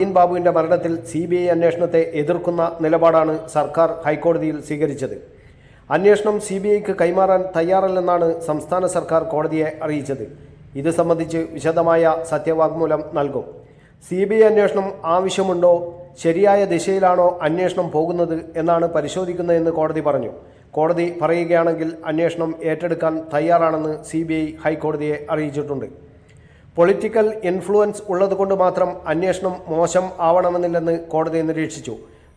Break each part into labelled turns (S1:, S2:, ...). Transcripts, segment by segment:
S1: നവീൻ ബാബുവിന്റെ മരണത്തിൽ C B I അന്വേഷണത്തെ എതിർക്കുന്ന നിലപാടാണ് സർക്കാർ ഹൈക്കോടതിയിൽ സ്വീകരിച്ചത്. അന്വേഷണം സി ബി ഐക്ക് കൈമാറാൻ തയ്യാറല്ലെന്നാണ് സംസ്ഥാന സർക്കാർ കോടതിയെ അറിയിച്ചത്. ഇത് സംബന്ധിച്ച് വിശദമായ സത്യവാങ്മൂലം നൽകും. സി ബി ഐ അന്വേഷണം ആവശ്യമുണ്ടോ ശരിയായ ദിശയിലാണോ അന്വേഷണം പോകുന്നത് എന്നാണ് പരിശോധിക്കുന്നതെന്ന് കോടതി പറഞ്ഞു. കോടതി പറയുകയാണെങ്കിൽ അന്വേഷണം ഏറ്റെടുക്കാൻ തയ്യാറാണെന്ന് സി ഹൈക്കോടതിയെ അറിയിച്ചിട്ടുണ്ട്. പൊളിറ്റിക്കൽ ഇൻഫ്ലുവൻസ് ഉള്ളതുകൊണ്ട് മാത്രം അന്വേഷണം മോശം ആവണമെന്നില്ലെന്ന് കോടതി നിരീക്ഷിച്ചു.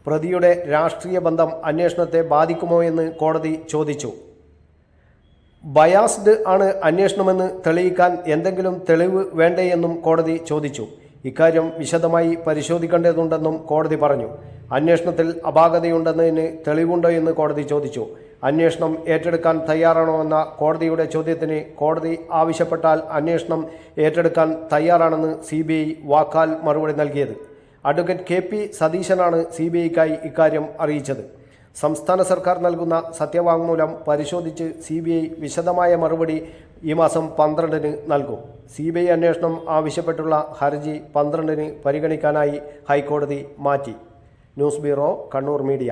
S1: പ്രതിയുടെ രാഷ്ട്രീയ ബന്ധം അന്വേഷണത്തെ ബാധിക്കുമോ എന്ന് കോടതി ചോദിച്ചു. ബയാസ്ഡ് ആണ് അന്വേഷണമെന്ന് തെളിയിക്കാൻ എന്തെങ്കിലും തെളിവ് വേണ്ടേയെന്നും കോടതി ചോദിച്ചു. ഇക്കാര്യം വിശദമായി പരിശോധിക്കേണ്ടതുണ്ടെന്നും കോടതി പറഞ്ഞു. അന്വേഷണത്തിൽ അപാകതയുണ്ടെന്നതിന് തെളിവുണ്ടോ എന്ന് കോടതി ചോദിച്ചു. അന്വേഷണം ഏറ്റെടുക്കാൻ തയ്യാറാണോ എന്ന കോടതിയുടെ ചോദ്യത്തിന് കോടതി ആവശ്യപ്പെട്ടാൽ അന്വേഷണം ഏറ്റെടുക്കാൻ തയ്യാറാണെന്ന് സി ബി ഐ വാക്കാൽ മറുപടി നൽകിയത്. അഡ്വക്കേറ്റ് കെ പി സതീശനാണ് സി ബി ഐക്കായി ഇക്കാര്യം അറിയിച്ചത്. സംസ്ഥാന സർക്കാർ നൽകുന്ന സത്യവാങ്മൂലം പരിശോധിച്ച് സി ബി ഐ വിശദമായ മറുപടി ഈ മാസം പന്ത്രണ്ടിന് നൽകും. സി ബി ഐ അന്വേഷണം ആവശ്യപ്പെട്ടുള്ള ഹർജി പന്ത്രണ്ടിന് പരിഗണിക്കാനായി ഹൈക്കോടതി മാറ്റി. News bureau Kannur media.